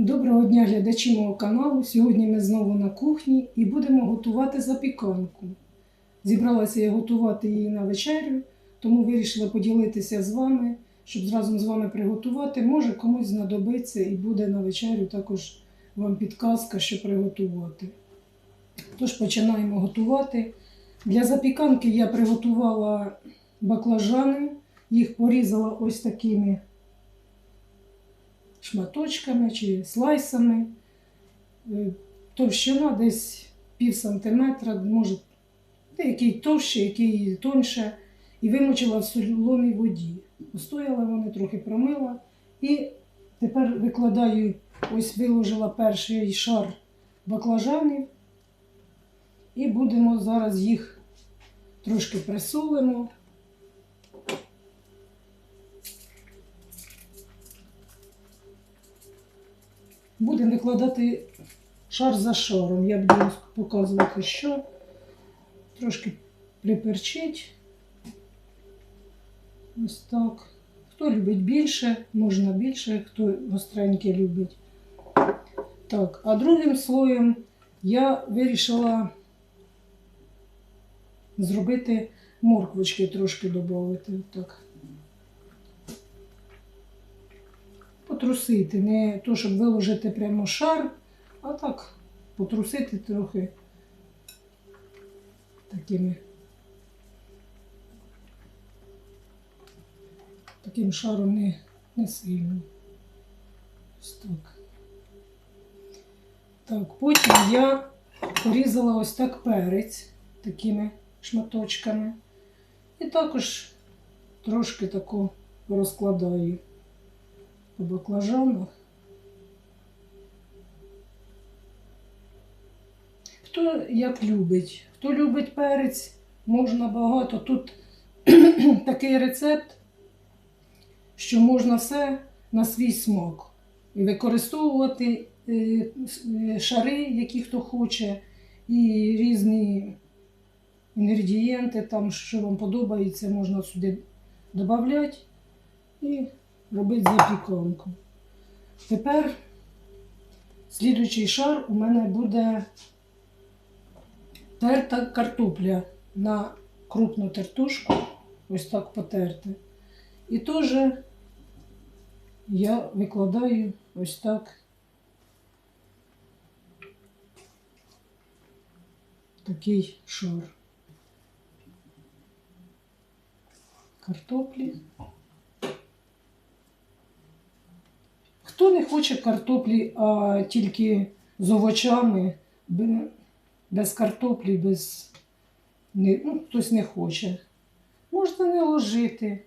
Доброго дня глядачі мого каналу. Сьогодні ми знову на кухні і будемо готувати запіканку. Зібралася я готувати її на вечерю, тому вирішила поділитися з вами, щоб разом з вами приготувати. Може комусь знадобиться і буде на вечерю також вам підказка, що приготувати. Тож починаємо готувати. Для запіканки я приготувала баклажани, їх порізала ось такими шматочками чи слайсами. Е, Товщина десь пів сантиметра, може, який товще, який тоньше. І вимочила в солоній воді. Постояла вони, трохи промила. І тепер викладаю, ось виложила перший шар баклажанів. І будемо зараз їх трошки присолимо. Будемо викладати шар за шаром. Я буду показувати, що трошки приперчить. Ось так. Хто любить більше, можна більше, хто гостреньке любить. Так, а другим слоєм я вирішила зробити морквочки трошки додати. Так. Потрусити. Не то, щоб виложити прямо шар, а так потрусити трохи такими. Таким шаром не, не сильно. Ось так. Так, потім я порізала ось так перець такими шматочками. І також трошки таку розкладаю по баклажанах. Хто як любить. Хто любить перець, можна багато. Тут такий рецепт, що можна все на свій смак. Використовувати е, е, шари, які хто хоче, і різні інгредієнти, там, що вам подобається, можна сюди додати і робити запіканку. Тепер слідуючий шар у мене буде терта картопля на крупну тертушку, ось так потерти. І теж я викладаю ось так такий шар картоплі. Хто не хоче картоплі, а тільки з овочами, без картоплі, без не, ну, хтось не хоче. Можна не ложити,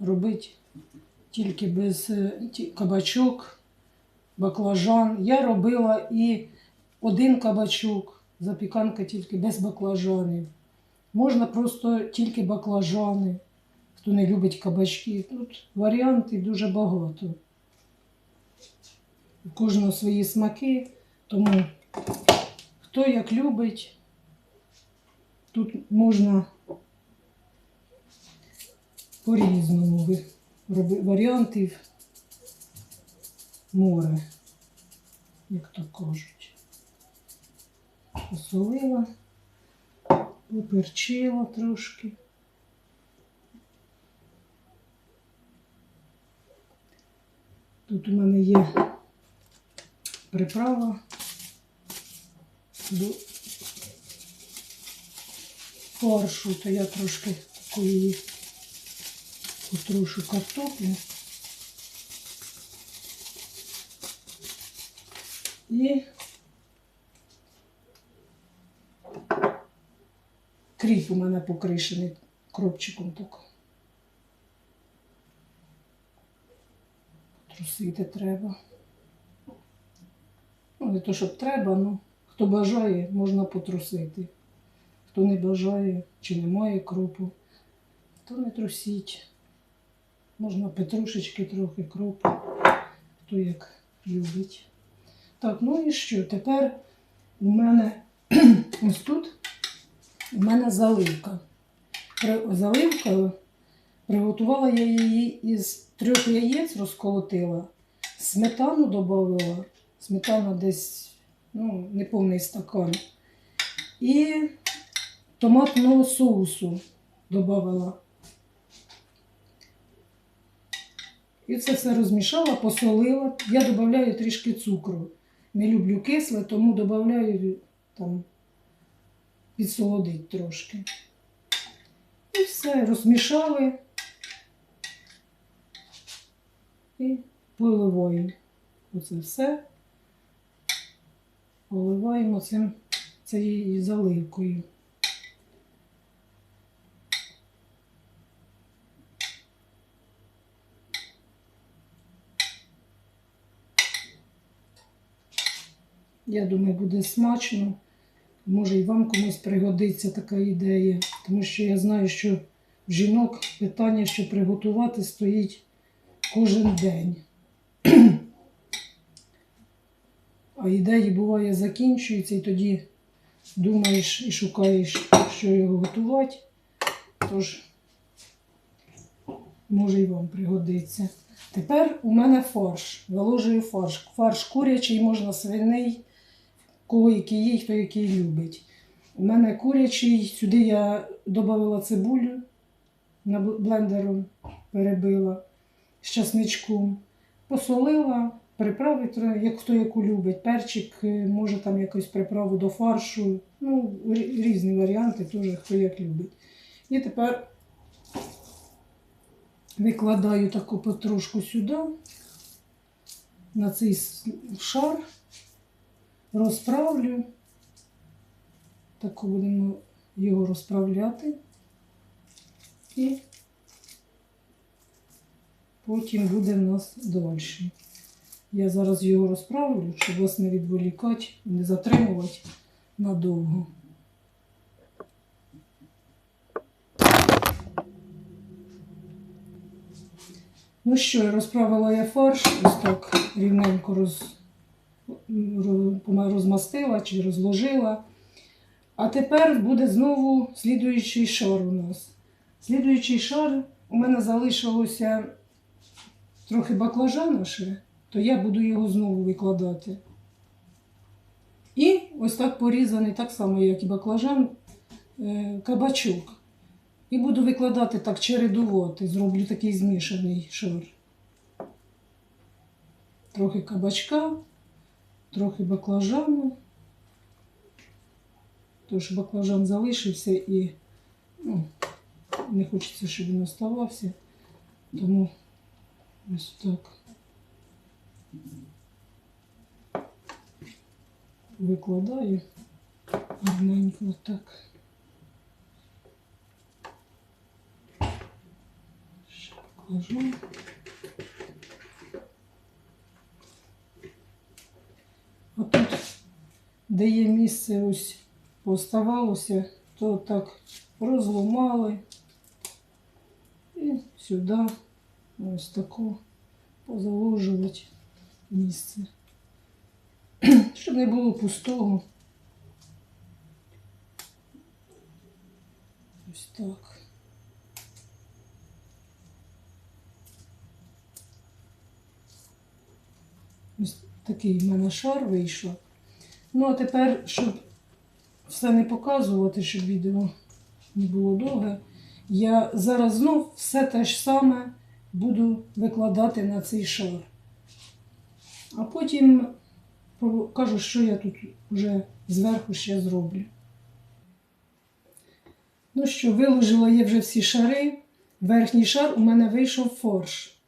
робити тільки без е, кабачок, баклажан. Я робила і один кабачок, запіканка тільки без баклажанів. Можна просто тільки баклажани, хто не любить кабачки. Тут варіантів дуже багато. У кожного свої смаки, тому хто як любить, тут можна по-різному ви- роби- варіантів море, як то кажуть. Посолила, поперчила трошки. Тут у мене є приправа до фаршу, то я трошки такої потрушу картоплю. І кріп у мене покришений кропчиком так. Трусити треба. Ну, не то, щоб треба, ну, хто бажає, можна потрусити. Хто не бажає чи не має кропу, то не трусіть. Можна петрушечки трохи кропу, хто як любить. Так, ну і що? Тепер у мене ось тут у мене заливка. Заливка Приготувала я її із трьох яєць, розколотила, Сметану додавала. Сметана десь ну, неповний стакан. І томатного соусу додавала. І це все розмішала, посолила. Я додаю трішки цукру. Не люблю кисле, тому додаю там підсолодить трошки. І все, розмішали і поливаємо. Оце все. Поливаємо цим цією заливкою. Я думаю, буде смачно. Може і вам комусь пригодиться така ідея, тому що я знаю, що в жінок питання, що приготувати, стоїть кожен день. А ідеї буває закінчуються, і тоді думаєш і шукаєш, що його готувати. Тож, може і вам пригодиться. Тепер у мене фарш. Виложую фарш. Фарш курячий, можна свиний, кого який є, хто який любить. У мене курячий, сюди я додала цибулю блендером перебила з часничком, посолила, приправи, як хто яку любить. Перчик, е, може там якусь приправу до фаршу. Ну, різні варіанти, теж хто як любить. І тепер викладаю таку потрошку сюди, на цей шар, розправлю. Так будемо його розправляти. І потім буде в нас далі. Я зараз його розправлю, щоб вас не відволікати, не затримувати надовго. Ну що, розправила я фарш, ось так рівненько роз- розмастила чи розложила. А тепер буде знову слідуючий шар у нас. Слідуючий шар у мене залишилося трохи баклажана ще, то я буду його знову викладати. І ось так порізаний, так само, як і баклажан, е, кабачок. І буду викладати так чередувати. Зроблю такий змішаний шар. Трохи кабачка, трохи баклажану. Тож баклажан залишився і ну, не хочеться, щоб він оставався. Тому ось так. Викладаю гарненько так. Ще покладу. А тут, де є місце ось поставалося, то так розломали і сюди ось таку позаложувати місце. Щоб не було пустого. Ось так. Ось такий в мене шар вийшов. Ну, а тепер, щоб все не показувати, щоб відео не було довге, я зараз знов все те ж саме буду викладати на цей шар. А потім покажу, що я тут вже зверху ще зроблю. Ну що, виложила я вже всі шари. Верхній шар у мене вийшов фарш.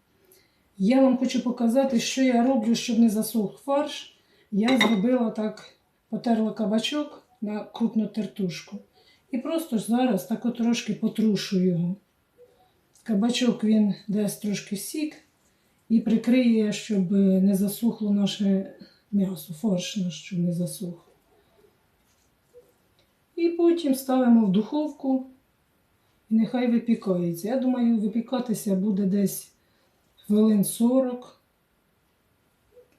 Я вам хочу показати, що я роблю, щоб не засох фарш. Я зробила так, потерла кабачок на крупну тертушку. І просто зараз так от трошки потрушу його. Кабачок він дасть трошки сік і прикриє, щоб не засухло наше м'ясо, фарш наш, щоб не засух. І потім ставимо в духовку і нехай випікається. Я думаю, випікатися буде десь хвилин 40,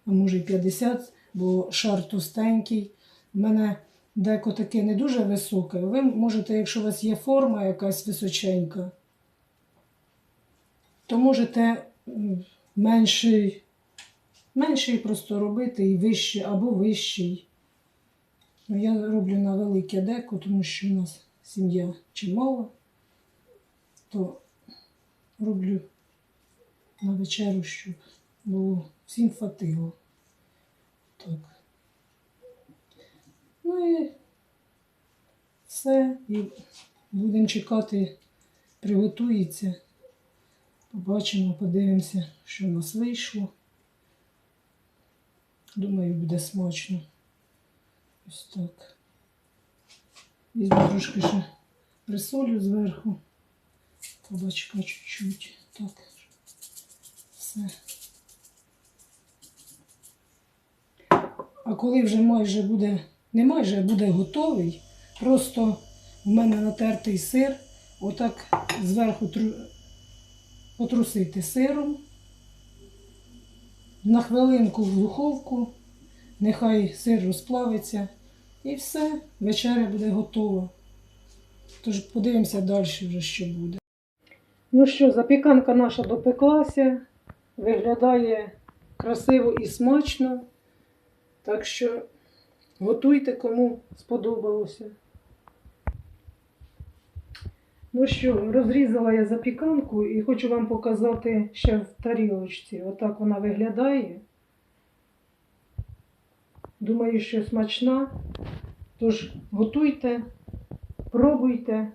а може й 50, бо шар товстенький. У мене деко таке не дуже високе. Ви можете, якщо у вас є форма якась височенька, то можете менший менший просто робити і вищий або вищий. Ну, я роблю на велике деко, тому що у нас сім'я чимала, то роблю на вечерю, щоб було всім хватило. Так. Ну і все. І будемо чекати, приготується. Побачимо, подивимося, що в нас вийшло. Думаю, буде смачно. Ось так. Візьму трошки ще присолю зверху. Табачка чуть-чуть. Так. Все. А коли вже майже буде, не майже, а буде готовий, просто в мене натертий сир, отак зверху. Потрусити сиром. На хвилинку в духовку, нехай сир розплавиться. І все, вечеря буде готова. Тож подивимося далі вже, що буде. Ну що, запіканка наша допеклася, виглядає красиво і смачно. Так що готуйте, кому сподобалося. Ну що, розрізала я запіканку і хочу вам показати ще в тарілочці. Отак вона виглядає. Думаю, що смачна. Тож готуйте, пробуйте.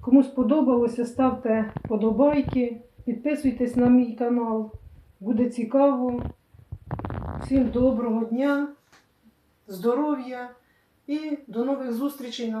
Кому сподобалося, ставте подобайки, підписуйтесь на мій канал. Буде цікаво. Всім доброго дня, здоров'я і до нових зустрічей на